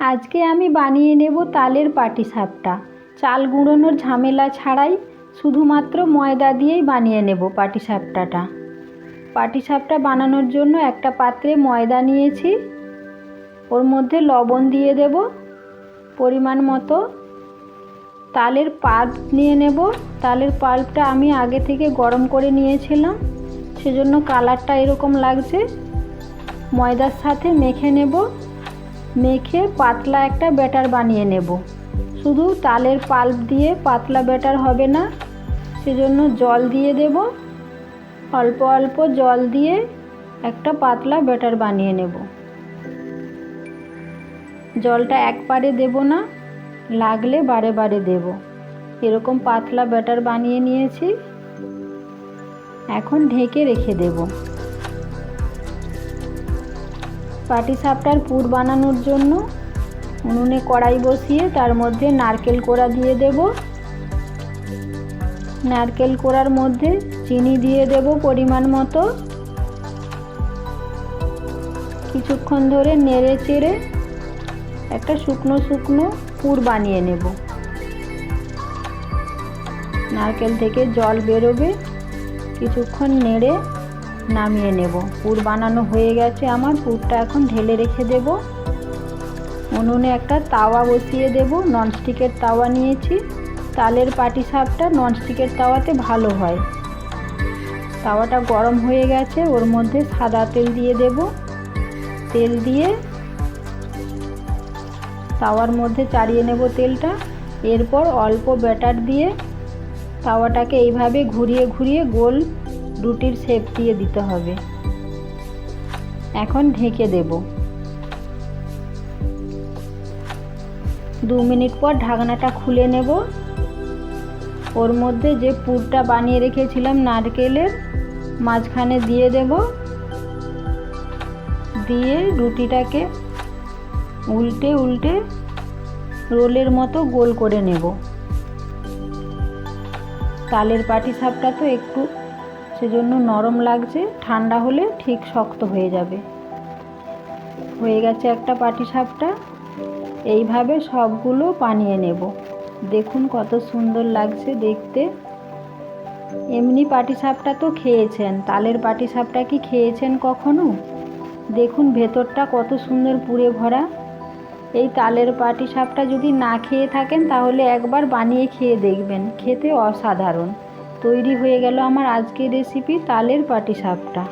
আজকে আমি বানিয়ে নেব তালের পাটিসাপটা চাল গুঁড়োনোর ঝামেলা ছাড়াই শুধুমাত্র ময়দা দিয়েই বানিয়ে নেব পাটিসাপটাটা পাটিসাপটা বানানোর জন্য একটা পাত্রে ময়দা নিয়েছি। ওর মধ্যে লবণ দিয়ে দেব। পরিমাণ মতো তালের পাল্প নিয়ে নেব। তালের পাল্পটা আমি আগে থেকে গরম করে নিয়েছিলাম। সেজন্য কালারটা এরকম লাগছে। ময়দার সাথে মেখে নেব। মেখে পাতলা একটা ব্যাটার বানিয়ে নেব। শুধু তালের পাল্প দিয়ে পাতলা ব্যাটার হবে না, সেজন্য জল দিয়ে দেব। অল্প অল্প জল দিয়ে একটা পাতলা ব্যাটার বানিয়ে নেব। জলটা একবারে দেব না, লাগলে বারে বারে দেব। এরকম পাতলা ব্যাটার বানিয়ে নিয়েছি। এখন ঢেকে রেখে দেব। পাটিসাপটার পুর বানানোর জন্য। উনুনে কড়াই বসিয়ে তার মধ্যে নারকেল কোড়া দিয়ে দেব। নারকেল কোড়ার মধ্যে চিনি দিয়ে দেব পরিমাণ মতো। কিছুক্ষণ ধরে নেড়ে চেড়ে একটা শুকনো শুকনো পুর বানিয়ে নেব। নারকেল থেকে জল বেরোবে। কিছুক্ষণ নেড়ে নামিয়ে নেব। পুর বানানো হয়ে গেছে আমার। পুরটা এখন ঢেলে রেখে দেব। উনুনে একটা তাওয়া বসিয়ে দেব। ননস্টিকের তাওয়া নিয়েছি। তালের পাটি সাপটা ননস্টিকের তাওয়াতে ভালো হয়। তাওয়াটা গরম হয়ে গেছে। ওর মধ্যে সাদা তেল দিয়ে দেব। তেল দিয়ে তাওয়ার মধ্যে চাড়িয়ে নেব তেলটা। এরপর অল্প ব্যাটার দিয়ে তাওয়াটাকে এইভাবে ঘুরিয়ে ঘুরিয়ে গোল রুটির শেপ দিয়ে দিতে হবে। এখন ঢেকে দেব। দু মিনিট পর ঢাকনাটা খুলে নেব। ওর মধ্যে যে পুরটা বানিয়ে রেখেছিলাম নারকেলের, মাঝখানে দিয়ে দেব। দিয়ে রুটিটাকে উল্টে উল্টে রোলের মতো গোল করে নেব। তালের পাটি সাপটা তো একটু সেজন্য নরম লাগছে, ঠান্ডা হলে ঠিক শক্ত হয়ে যাবে। হয়ে গেছে একটা পাটি সাপটা এইভাবে সবগুলো বানিয়ে নেব। দেখুন কত সুন্দর লাগছে দেখতে। এমনি পাটি সাপটা তো খেয়েছেন। তালের পাটি সাপটা কি খেয়েছেন কখনো? দেখুন ভেতরটা কত সুন্দর পুড়ে ভরা। এই তালের পাটি সাপটা যদি না খেয়ে থাকেন, তাহলে একবার বানিয়ে খেয়ে দেখবেন। খেতে অসাধারণ। তৈরি হয়ে গেল আমার আজকের রেসিপি তালের পাটি সাপটা